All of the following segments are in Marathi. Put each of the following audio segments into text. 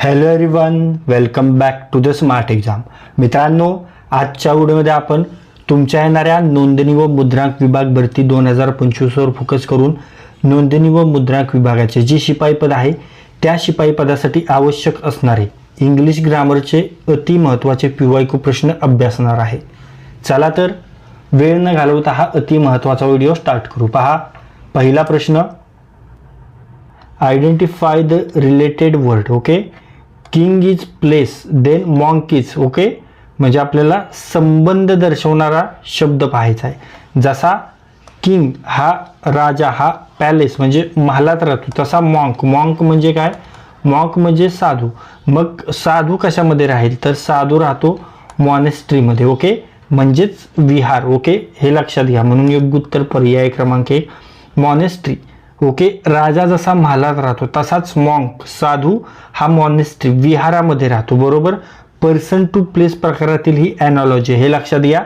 Hello everyone welcome back to the smart exam मित्रांनो आजच्या व्हिडिओमध्ये आपण तुमच्या येणाऱ्या नोंदणी व मुद्रांक विभाग भरती दोन हजार पंचवीसवर फोकस करून नोंदणी व मुद्रांक विभागाचे जे शिपाई पद आहे त्या शिपाई पदासाठी आवश्यक असणारे इंग्लिश ग्रामरचे अति महत्त्वाचे पी प्रश्न अभ्यासणार आहे. चला तर वेळ न घालवता हा अति महत्त्वाचा व्हिडिओ स्टार्ट करू. पहा पहिला प्रश्न. Identify the related word okay king is place then monk is okay म्हणजे आपल्याला संबंध दर्शवणारा शब्द पाहायचा आहे. जसा किंग हा राजा हा पॅलेस म्हणजे महालात राहतो तसा मॉन्क मॉन्क म्हणजे काय? मॉन्क म्हणजे साधू. मग साधू कशामध्ये राहील? तर साधू राहतो मॉनेस्ट्रीमध्ये ओके म्हणजेच विहार ओके हे लक्षात घ्या. म्हणून योग्य उत्तर पर्याय क्रमांक एक मॉनेस्ट्री ओके राजा जसा महालात राहतो तसाच मॉंक साधू हा मॉनेस्ट्री विहारामध्ये राहतो बरोबर? पर्सन टू प्लेस प्रकारातील ही ॲनॉलॉजी हे लक्षात घ्या.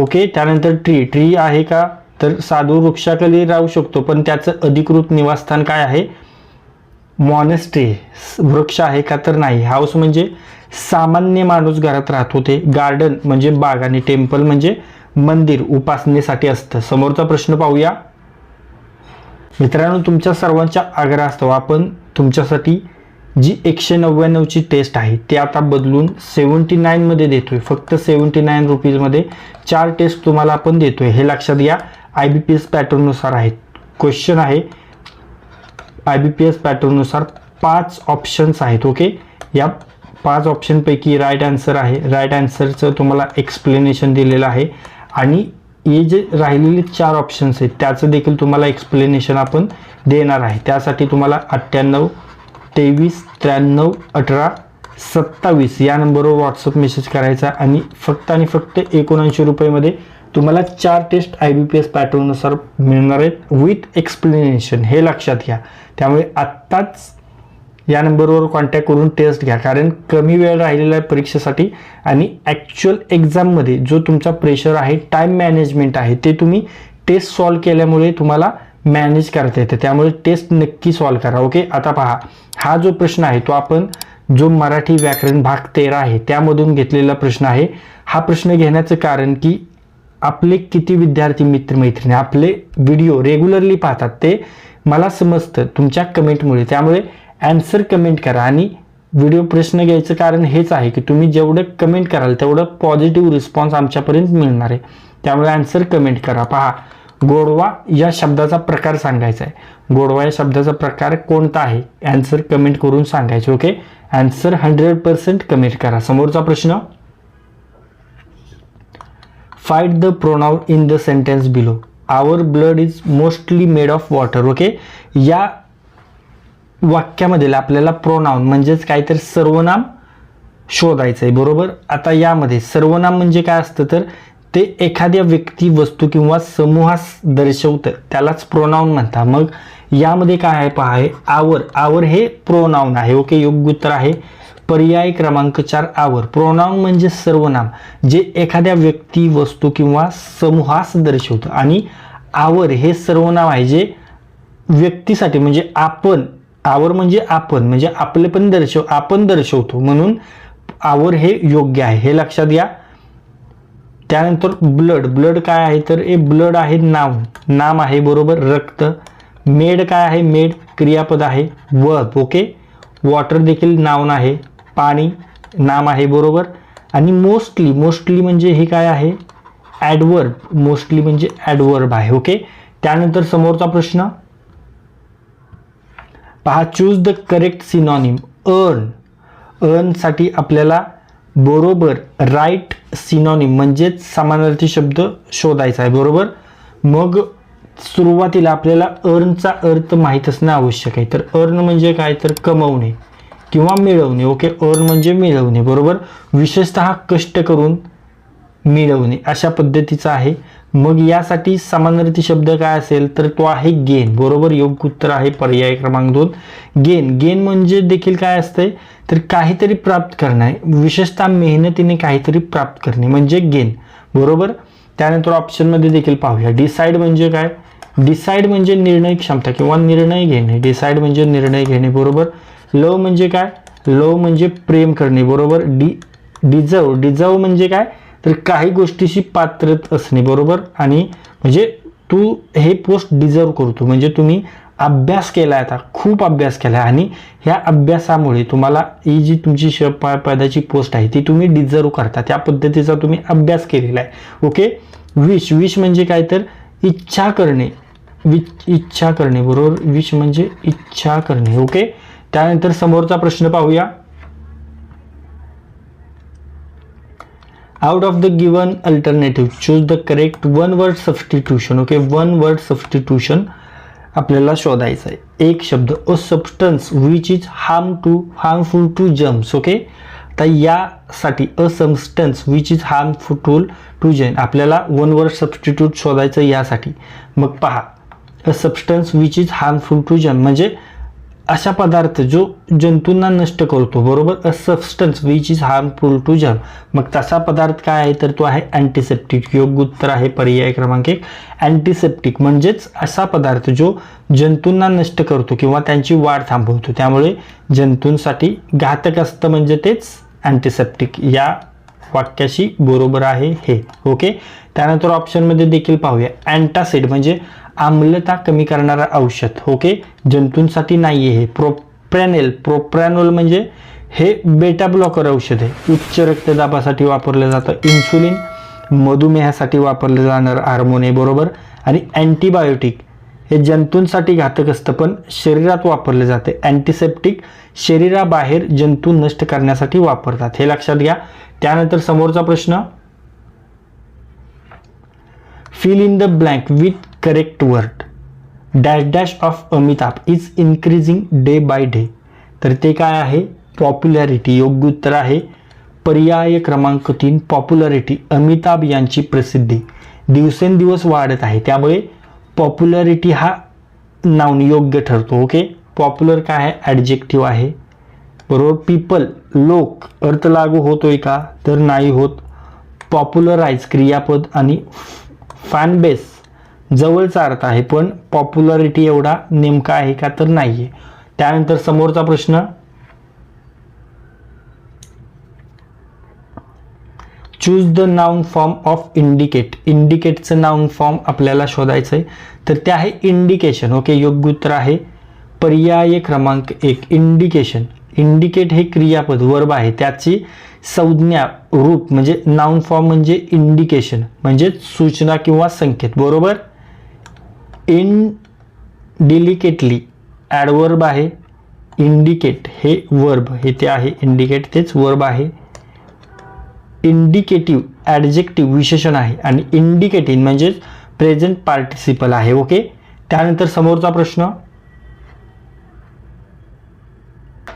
ओके त्यानंतर ट्री ट्री आहे का? तर साधू वृक्षाखाली राहू शकतो पण त्याचं अधिकृत निवासस्थान काय आहे? मॉनेस्ट्री वृक्ष आहे का तर नाही. हाऊस म्हणजे सामान्य माणूस घरात राहतो ते गार्डन म्हणजे बाग आणि टेम्पल म्हणजे मंदिर उपासनेसाठी असतं. समोरचा प्रश्न पाहूया. मित्रांनो तुमच्या सर्वांच्या आग्रहास्तव आपण तुमच्यासाठी जी एकशे नव्याण्णवची टेस्ट आहे ती आता बदलून सेवन्टी नाईनमध्ये देतोय. फक्त सेवन्टी नाईन रुपीजमध्ये चार टेस्ट तुम्हाला आपण देतोय. हे लक्षात घ्या आय बी पी एस पॅटर्ननुसार आहेत. क्वेश्चन आहे आय बी पी एस पॅटर्ननुसार पाच ऑप्शन्स आहेत ओके या पाच ऑप्शनपैकी राईट आन्सर आहे. राईट आन्सरचं तुम्हाला एक्सप्लेनेशन दिलेलं आहे. आणि हे जे राहिलेले चार ऑप्शन्स आहेत त्याचं देखील तुम्हाला एक्सप्लेनेशन आपण देणार आहे. त्यासाठी तुम्हाला अठ्ठ्याण्णव तेवीस त्र्याण्णव अठरा सत्तावीस या नंबरवर व्हॉट्सअप मेसेज करायचा आणि फक्त आणि फक्त एकोणऐंशी रुपयेमध्ये तुम्हाला चार test I B P S पॅटर्ननुसार मिळणार आहेत विथ एक्सप्लेनेशन हे लक्षात घ्या. त्यामुळे आत्ताच या नंबरवर कॉन्टॅक्ट करून टेस्ट घ्या. कारण कमी वेळ राहिलेला आहे परीक्षेसाठी आणि ॲक्च्युअल एक्झाममध्ये जो तुमचा प्रेशर आहे टाईम मॅनेजमेंट आहे ते तुम्ही टेस्ट सॉल्व केल्यामुळे तुम्हाला मॅनेज करता येते. त्यामुळे टेस्ट नक्की सॉल्व करा. ओके आता पहा. हा जो प्रश्न आहे तो आपण जो मराठी व्याकरण भाग तेरा आहे त्यामधून घेतलेला प्रश्न आहे. हा प्रश्न घेण्याचं कारण की आपले किती विद्यार्थी मित्रमैत्रिणी आपले व्हिडिओ रेग्युलरली पाहतात. ते मला समजतं तुमच्या कमेंटमुळे त्यामुळे ॲन्सर कमेंट करा आणि व्हिडिओ प्रश्न घ्यायचं कारण हेच आहे की तुम्ही जेवढं कमेंट कराल तेवढं पॉझिटिव्ह रिस्पॉन्स आमच्यापर्यंत मिळणार आहे. त्यामुळे ॲन्सर कमेंट करा. पहा गोडवा या शब्दाचा प्रकार सांगायचा आहे. गोडवा या शब्दाचा प्रकार कोणता आहे? ॲन्सर कमेंट करून सांगायचे okay answer hundred percent comment करा. समोरचा प्रश्न? Find the pronoun in the sentence below our blood is mostly made of water okay या वाक्यामधील आपल्याला प्रोनाउन म्हणजेच काहीतरी सर्वनाम शोधायचं आहे बरोबर? आता यामध्ये सर्वनाम म्हणजे काय असतं तर ते एखाद्या व्यक्ती वस्तू किंवा समूहास दर्शवतं त्यालाच प्रोनाऊन म्हणतात. मग यामध्ये काय आहे पहा आहे आवर. आवर हे प्रोनाऊन आहे ओके? योग्य उत्तर आहे. पर्याय क्रमांक चार आवर. प्रोनाऊन म्हणजे सर्वनाम जे एखाद्या व्यक्ती वस्तू किंवा समूहास दर्शवतं. आणि आवर हे सर्वनाम आहे जे व्यक्तीसाठी म्हणजे आपण आवर म्हणजे आपण म्हणजे आपले पण दर्शव आपण दर्शवतो म्हणून आवर हे योग्य आहे. हे लक्षात घ्या. त्यानंतर ब्लड ब्लड काय आहे? तर हे ब्लड आहे नाव. नाम आहे बरोबर रक्त. मेड काय आहे? मेड क्रियापद आहे. Verb okay? वॉटर देखील नावन आहे पाणी नाम आहे बरोबर. आणि मोस्टली मोस्टली म्हणजे हे काय आहे? ॲडवर्ब मोस्टली म्हणजे ॲडवर्ब आहे. ओके? त्यानंतर समोरचा प्रश्न. पहा choose the correct synonym earn अर्नसाठी आपल्याला बरोबर राईट सिनॉनिम म्हणजेच समानार्थी शब्द शोधायचा आहे बरोबर? मग सुरुवातीला आपल्याला अर्नचा अर्थ माहीत असणं आवश्यक आहे. तर अर्न म्हणजे काय? तर कमवणे किंवा मिळवणे. ओके अर्न म्हणजे मिळवणे बरोबर? विशेषतः कष्ट करून मिळवणे अशा पद्धतीचा आहे. मग यासाठी समानार्थी शब्द काय असेल तर तो आहे गेन. बरोबर? योग्य उत्तर आहे पर्याय क्रमांक दोन. गेन. गेन म्हणजे देखील काय असते तर काहीतरी प्राप्त करणे. विशेषतः मेहनतीने काहीतरी प्राप्त करणे. म्हणजे गेन. बरोबर? त्यानंतर ऑप्शनमध्ये देखील पाहूया. डिसाईड म्हणजे काय? डिसाईड म्हणजे निर्णय क्षमता किंवा निर्णय घेणे. डिसाईड म्हणजे निर्णय घेणे. बरोबर? लव म्हणजे काय? लव म्हणजे प्रेम करणे. बरोबर? डी डिझर्व डिझर्व म्हणजे काय? तर काही गोष्टीशी पात्रत असणे बरोबर आणि म्हणजे तू हे पोस्ट डिझर्व करतो. म्हणजे तुम्ही अभ्यास केला आहे आता खूप अभ्यास केला आहे आणि ह्या अभ्यासामुळे तुम्हाला ही जी तुमची श पदाची पोस्ट आहे ती तुम्ही डिझर्व करता. त्या पद्धतीचा तुम्ही अभ्यास केलेला आहे. ओके विश विश म्हणजे काय तर इच्छा करणे. विच इच्छा करणे बरोबर? विश म्हणजे इच्छा करणे. ओके त्यानंतर समोरचा प्रश्न पाहूया. Out of the given alternative choose the correct one word substitution okay? One word substitution आपल्याला शोधायचं आहे. एक शब्द a substance which is harm to harmful to germs okay तर यासाठी a substance which is harmful to germ आपल्याला वन वर्ड सबस्टिट्यूट शोधायचं यासाठी. मग पहा a substance which is harmful to germ म्हणजे अशा पदार्थ जो जंतूंना नष्ट करतो बरोबर? A substance which is harmful to germ मग तसा पदार्थ काय आहे? तर तो आहे अँटीसेप्टिक योग्य उत्तर आहे पर्याय क्रमांक एक. अँटीसेप्टिक म्हणजेच असा पदार्थ जो जंतूंना नष्ट करतो किंवा त्यांची वाढ थांबवतो. त्यामुळे जंतूंसाठी घातक असतं म्हणजे तेच अँटीसेप्टिक या वाक्याशी बरोबर आहे हे. ओके त्यानंतर ऑप्शनमध्ये देखील पाहूया. अँटासिड म्हणजे आम्लता कमी करणारा औषध ओके जंतूंसाठी नाही आहे हे. प्रोप्रॅनेल प्रोप्रॅनोल म्हणजे हे बेटा ब्लॉकर औषध आहे. उच्च रक्तदाबासाठी वापरलं जातं. इन्सुलिन मधुमेहासाठी वापरलं जाणारं हार्मोन आहे बरोबर? आणि अँटीबायोटिक हे जंतूंसाठी घातक असतं पण शरीरात वापरले जाते. अँटीसेप्टिक शरीराबाहेर जंतू नष्ट करण्यासाठी वापरतात. हे लक्षात घ्या. त्यानंतर समोरचा प्रश्न. Fill in the blank with correct word dash dash of Amitabh is increasing day by day तर ते काय आहे? पॉप्युलॅरिटी योग्य उत्तर आहे. पर्याय क्रमांक तीन पॉप्युलॅरिटी अमिताभ यांची प्रसिद्धी. दिवसेंदिवस वाढत आहे. त्यामुळे पॉप्युलॅरिटी हा नाऊन योग्य ठरतो. ओके पॉप्युलर काय आहे? ॲडजेक्टिव्ह आहे. बरोबर? पीपल लोक अर्थ लागू होतोय का? तर नाही होत. पॉप्युलराईज क्रियापद आणि फॅन बेस जवळचा अर्थ आहे पण पॉप्युलरिटी एवढा नेमका आहे का तर नाही आहे त्यानंतर समोरचा प्रश्न. Choose the noun form of indicate इंडिकेटचं noun form आपल्याला शोधायचं आहे तर ते आहे इंडिकेशन ओके योग्य उत्तर आहे पर्याय क्रमांक एक इंडिकेशन इंडिकेट हे क्रियापद वर्ब आहे. त्याची संज्ञा रूप म्हणजे नाऊन फॉर्म म्हणजे इंडिकेशन म्हणजे सूचना किंवा संकेत. बरोबर? इन डिलिकेटली ॲडवर्ब आहे. इंडिकेट हे वर्ब हे ते आहे. इंडिकेट तेच वर्ब आहे. इंडिकेटिव्ह ॲडजेक्टिव्ह विशेषण आहे. आणि इंडिकेटिव्ह म्हणजेच प्रेझेंट पार्टिसिपल आहे. ओके त्यानंतर समोरचा प्रश्न.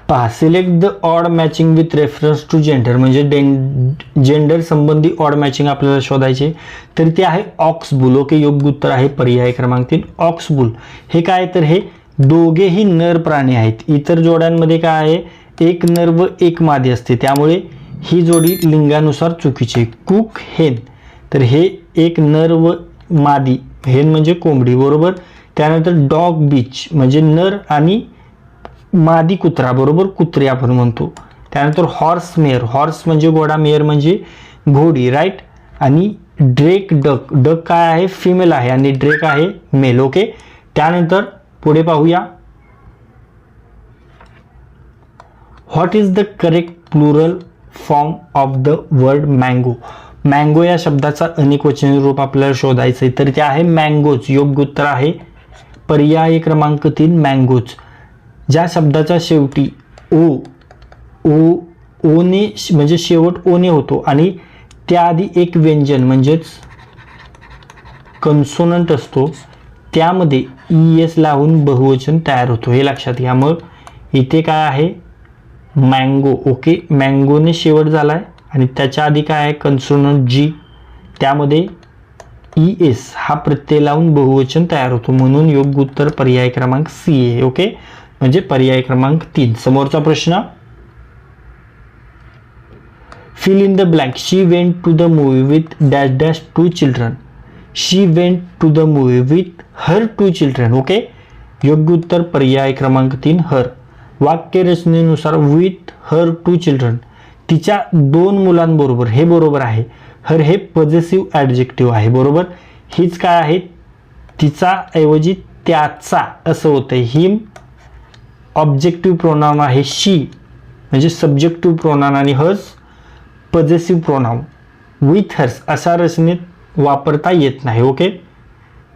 पहा select the odd matching with reference to gender म्हणजे डें जेंडर संबंधी ऑड मॅचिंग आपल्याला शोधायचे. तर ते आहे ऑक्सबुल ओके योग्य उत्तर आहे पर्याय क्रमांक तीन. ऑक्सबुल हे काय तर हे दोघेही नर प्राणी आहेत. इतर जोड्यांमध्ये काय आहे? एक नर व एक मादी असते. त्यामुळे ही जोडी लिंगानुसार चुकीची आहे. कुक हेन तर हे एक नर व मादी. हेन म्हणजे कोंबडी बरोबर? त्यानंतर डॉग बीच म्हणजे नर आणि मादी कुत्रा बरोबर? कुत्रे आपण म्हणतो. त्यानंतर हॉर्स मेअर हॉर्स म्हणजे घोडा मेअर म्हणजे घोडी राईट आणि ड्रेक डक डक काय आहे? फिमेल आहे आणि ड्रेक आहे मेल ओके त्यानंतर पुढे पाहूया. What is the correct plural form of the word mango mango या शब्दाचा अनेक वचन रूप आपल्याला शोधायचं आहे तर ते आहे मँगोज योग्य उत्तर आहे पर्याय क्रमांक तीन मँगोज ज्या शब्दाच्या शेवटी ओ ओ ओने म्हणजे शेवट ओने होतो आणि त्याआधी एक व्यंजन म्हणजेच कन्सोनंट असतो. त्यामध्ये ई एस लावून बहुवचन तयार होतो. हे लक्षात घ्या. मग इथे काय आहे? मँगो ओके मँगोने शेवट झाला आहे आणि त्याच्या आधी काय आहे? कन्सोनंट जी त्यामध्ये ई एस हा प्रत्यय लावून बहुवचन तयार होतो. म्हणून योग्य उत्तर पर्याय क्रमांक सी आहे ओके म्हणजे पर्याय क्रमांक तीन. समोरचा प्रश्न. Fill in the blank she went to the movie with dash dash two children she went to the movie with her two children okay योग्य उत्तर पर्याय क्रमांक तीन हर वाक्यरचनेनुसार विथ हर टू चिल्ड्रन तिच्या दोन मुलांबरोबर. हे बरोबर आहे. हर हे पॉझिटिव्ह ॲडजेक्टिव्ह आहे. बरोबर? हीच काय आहे? तिचा ऐवजी त्याचा असं होतं हिम ऑब्जेक्टिव्ह प्रोनाउन आहे शी म्हणजे सब्जेक्टिव्ह प्रोनाऊन आणि hers possessive pronoun with hers अशा रचनेत वापरता येत नाही ओके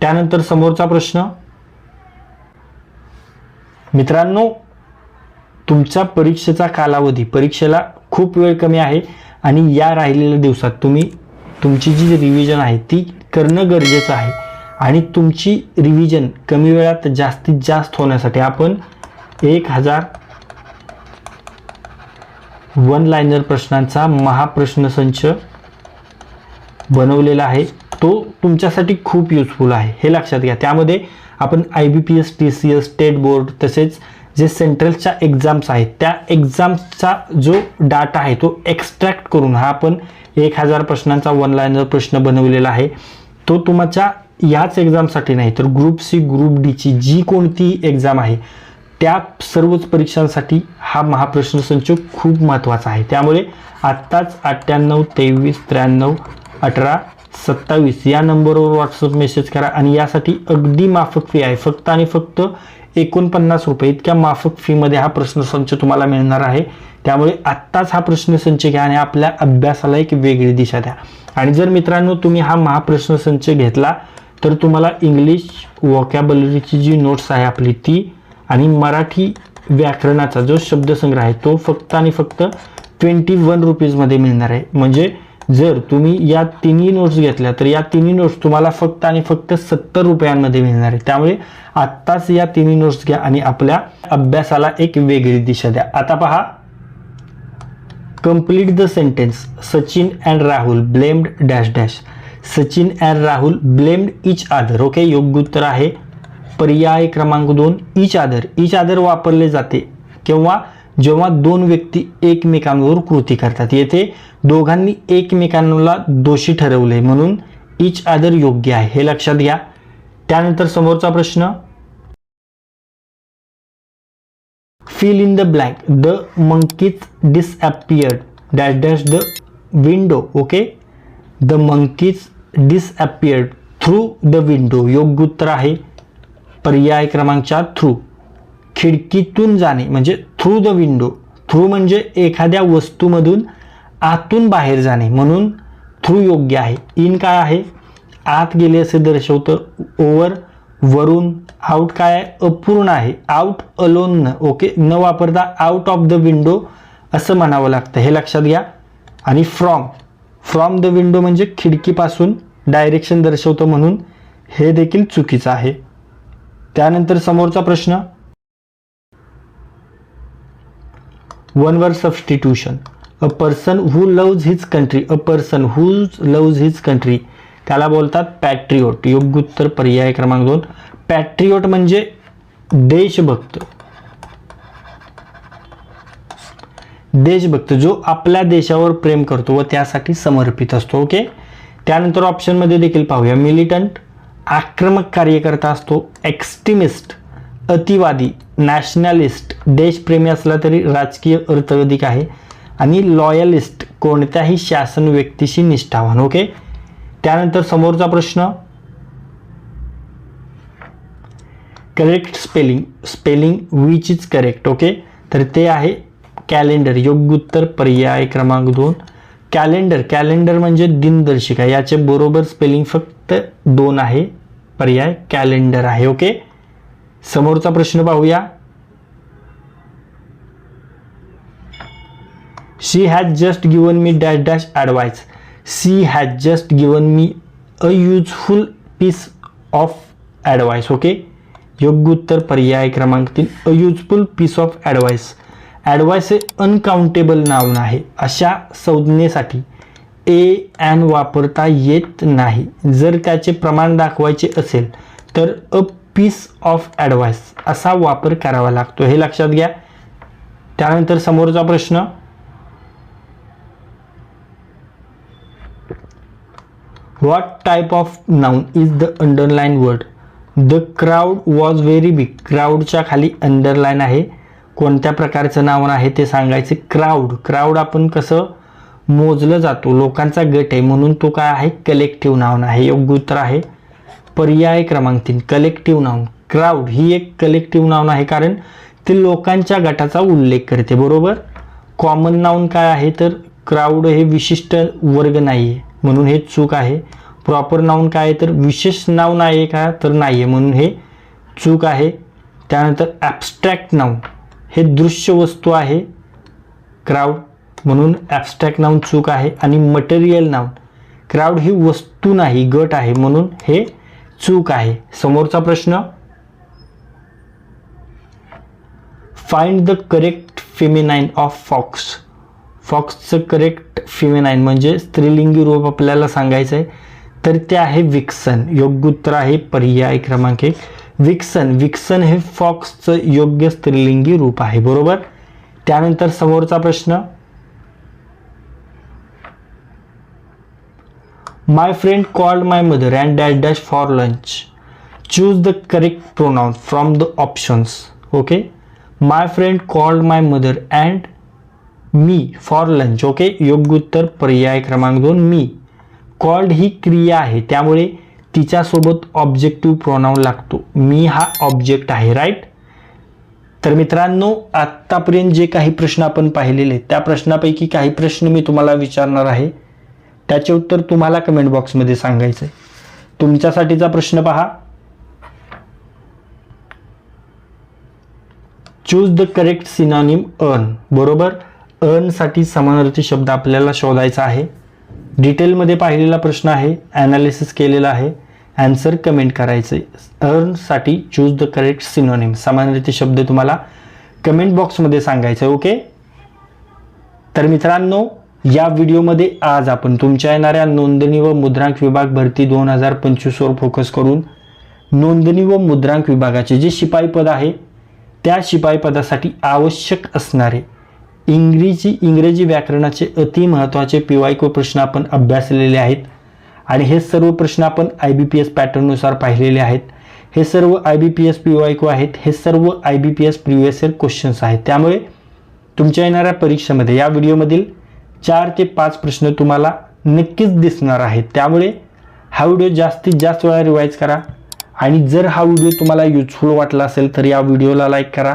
त्यानंतर समोरचा प्रश्न. मित्रांनो तुमच्या परीक्षेचा कालावधी परीक्षेला खूप वेळ कमी आहे आणि या राहिलेल्या दिवसात तुम्ही तुमची जी रिव्हिजन आहे ती करणं गरजेचं आहे. आणि तुमची रिव्हिजन कमी वेळात जास्तीत जास्त होण्यासाठी आपण एक हजार. वन लायनर प्रश्नांचा महाप्रश्नसंच बनवलेला आहे. तो तुमच्यासाठी खूप युजफुल आहे. हे लक्षात घ्या. त्यामध्ये आपण I B P S T C S state board तसेच जे सेंट्रलच्या एक्झाम्स आहेत त्या एक्झाम्सचा जो डाटा आहे तो एक्स्ट्रॅक्ट करून हा आपण एक हजार प्रश्नांचा वन लाइनर प्रश्न बनवलेला आहे. तो तुमच्या याच एक्झामसाठी नाही तर ग्रुप सी ग्रुप डीची जी कोणती एक्झाम आहे त्या सर्वच परीक्षांसाठी हा महाप्रश्न संच खूप महत्त्वाचा आहे. त्यामुळे आत्ताच अठ्ठ्याण्णव तेवीस त्र्याण्णव अठरा सत्तावीस या नंबरवर व्हॉट्सअप मेसेज करा आणि यासाठी अगदी माफक फी आहे. फक्त आणि फक्त एकोणपन्नास रुपये इतक्या माफक फीमध्ये हा प्रश्नसंच तुम्हाला मिळणार आहे. त्यामुळे आत्ताच हा प्रश्नसंच घ्या आणि आपल्या अभ्यासाला एक वेगळी दिशा द्या. आणि जर मित्रांनो तुम्ही हा महाप्रश्नसंच घेतला तर तुम्हाला इंग्लिश वॉकॅबलरीची जी नोट्स आहे आपली ती आणि मराठी व्याकरणाचा जो शब्दसंग्रह आहे तो फक्त आणि फक्त ट्वेंटी वन रुपीजमध्ये मिळणार आहे. म्हणजे जर तुम्ही या तिन्ही नोट्स घेतल्या तर या तिन्ही नोट्स तुम्हाला फक्त आणि फक्त सत्तर रुपयांमध्ये मिळणार आहे. त्यामुळे आत्ताच या तिन्ही नोट्स घ्या आणि आपल्या अभ्यासाला एक वेगळी दिशा द्या. आता पहा. Complete the sentence Sachin and Rahul blamed dash dash Sachin and Rahul blamed each other okay योग्य उत्तर आहे. पर्याय क्रमांक दोन इच आदर इच आदर वापरले जाते. किंवा जेव्हा दोन व्यक्ती एकमेकांवर कृती करतात. येथे दोघांनी एकमेकांना दोषी ठरवले म्हणून इच आदर योग्य आहे. हे लक्षात घ्या. त्यानंतर समोरचा प्रश्न. Fill in the blank the monkeys disappeared. Dash dash the window okay the monkeys disappeared through the window योग्य उत्तर आहे. पर्याय क्रमांक चार थ्रू खिडकीतून जाणे म्हणजे थ्रू द विंडो थ्रू म्हणजे एखाद्या वस्तूमधून आतून बाहेर जाणे म्हणून थ्रू योग्य आहे. इन काय आहे? आत गेले असे दर्शवतं. ओवर वरून आउट काय आहे? अपूर्ण आहे. आउट अलोन न. ओके न वापरता आउट ऑफ द विंडो असं म्हणावं लागतं. हे लक्षात घ्या. आणि फ्रॉम फ्रॉम द विंडो म्हणजे खिडकीपासून डायरेक्शन दर्शवतं म्हणून हे देखील चुकीचं आहे. त्यानंतर समोरचा प्रश्न. One word substitution a person who loves his country a person who loves his country त्याला बोलतात पॅट्रिओट योग्य उत्तर पर्याय क्रमांक दोन. पॅट्रिओट म्हणजे देशभक्त. देशभक्त जो आपल्या देशावर प्रेम करतो व त्यासाठी समर्पित असतो ओके त्यानंतर ऑप्शनमध्ये देखील पाहूया. मिलिटंट आक्रमक कार्यकर्ता असतो एक्स्ट्रीमिस्ट अतिवादी नॅशनलिस्ट देशप्रेमी असला तरी राजकीय अर्थवैदिक आहे आणि लॉयलिस्ट कोणत्याही शासन व्यक्तीशी निष्ठावान ओके त्यानंतर समोरचा प्रश्न. Correct spelling spelling which is correct okay तर ते आहे कॅलेंडर योग्य उत्तर पर्याय क्रमांक दोन. कॅलेंडर कॅलेंडर म्हणजे दिनदर्शिका याचे बरोबर स्पेलिंग फक्त दोन आहे पर्याय कॅलेंडर आहे ओके? समोरचा प्रश्न पाहूया. She has just given me dash dash advice she has just given me a useful piece of advice okay? योग्य उत्तर पर्याय क्रमांक तीन a useful piece of advice advice हे अनकाउंटेबल नाव आहे. अशा संज्ञेसाठी ए ॲन वापरता येत नाही. जर त्याचे प्रमाण दाखवायचे असेल तर अ पीस ऑफ ॲडवाईस असा वापर करावा लागतो. हे लक्षात घ्या. त्यानंतर समोरचा प्रश्न. What type of noun is the underline word the crowd was very big क्राऊडच्या खाली अंडरलाईन आहे. कोणत्या प्रकारचं नाव आहे ते सांगायचं? क्राऊड क्राऊड आपण कसं मोजलं जातो? लोकांचा गट आहे म्हणून तो काय आहे? कलेक्टिव्ह नाऊन आहे. योग्य उत्तर आहे पर्याय क्रमांक तीन. कलेक्टिव्ह नाऊन क्राऊड ही एक कलेक्टिव्ह नाऊन आहे कारण ते लोकांच्या गटाचा उल्लेख करते. बरोबर? कॉमन नाऊन काय आहे? तर क्राऊड हे विशिष्ट वर्ग नाही आहे म्हणून हे चूक आहे. प्रॉपर नाऊन काय आहे? तर विशेष नाऊन आहे का? तर नाही आहे म्हणून हे चूक आहे. त्यानंतर ॲबस्ट्रॅक्ट नाऊन हे दृश्य वस्तू आहे. क्राऊड म्हणून ॲबस्ट्रॅक्ट नाऊन चूक आहे आणि मटेरियल नाऊन क्राऊड ही वस्तू नाही गट आहे म्हणून हे चूक आहे. समोरचा प्रश्न. Find the correct feminine of fox फॉक्सचं correct feminine म्हणजे स्त्रीलिंगी रूप आपल्याला सांगायचं आहे तर ते आहे विक्सन योग्य उत्तर आहे पर्याय क्रमांक एक. विक्सन. विक्सन हे फॉक्सचं योग्य स्त्रीलिंगी रूप आहे बरोबर? त्यानंतर समोरचा प्रश्न. My friend called my mother and dash dash for lunch choose the correct pronoun from the options okay my friend called my mother and me for lunch okay योग्य उत्तर पर्याय क्रमांक दोन मी कॉल्ड ही क्रिया आहे त्यामुळे तिच्यासोबत ऑब्जेक्टिव्ह प्रोनाऊन लागतो. मी हा ऑब्जेक्ट आहे राईट तर मित्रांनो आत्तापर्यंत जे काही प्रश्न आपण पाहिलेले त्या प्रश्नापैकी काही प्रश्न मी तुम्हाला विचारणार आहे. त्याचे उत्तर तुम्हाला कमेंट बॉक्समध्ये सांगायचं आहे तुमच्यासाठीचा प्रश्न पहा. Choose the correct synonym earn बरोबर? अर्नसाठी समानार्थी शब्द आपल्याला शोधायचा आहे. डिटेलमध्ये पाहिलेला प्रश्न आहे ॲनालिसिस केलेला आहे. ॲन्सर कमेंट करायचं. आहे अर्नसाठी चूज द करेक्ट सिनोनिम समानार्थी शब्द तुम्हाला कमेंट बॉक्समध्ये सांगायचं आहे ओके तर मित्रांनो या व्हिडिओमध्ये आज आपण तुमच्या येणाऱ्या नोंदणी व मुद्रांक विभाग भरती दोन हजार पंचवीसवर फोकस करून नोंदणी व मुद्रांक विभागाचे जे शिपाई पद आहे त्या शिपाई पदासाठी आवश्यक असणारे इंग्रजी इंग्रजी व्याकरणाचे अति महत्त्वाचे पी वाय प्रश्न आपण अभ्यासलेले आहेत. आणि हे सर्व प्रश्न आपण आय बी पी एस पॅटर्ननुसार पाहिलेले आहेत. हे सर्व I B P S P Y आहेत. हे सर्व I B P S previous year questions आहेत. त्यामुळे तुमच्या येणाऱ्या परीक्षेमध्ये या व्हिडिओमधील चार ते पाच प्रश्न तुम्हाला नक्कीच दिसणार आहेत. त्यामुळे हा व्हिडिओ जास्तीत जास्त वेळा रिवाईज करा. आणि जर हा व्हिडिओ तुम्हाला युजफुल वाटला असेल तर या व्हिडिओला लाईक करा.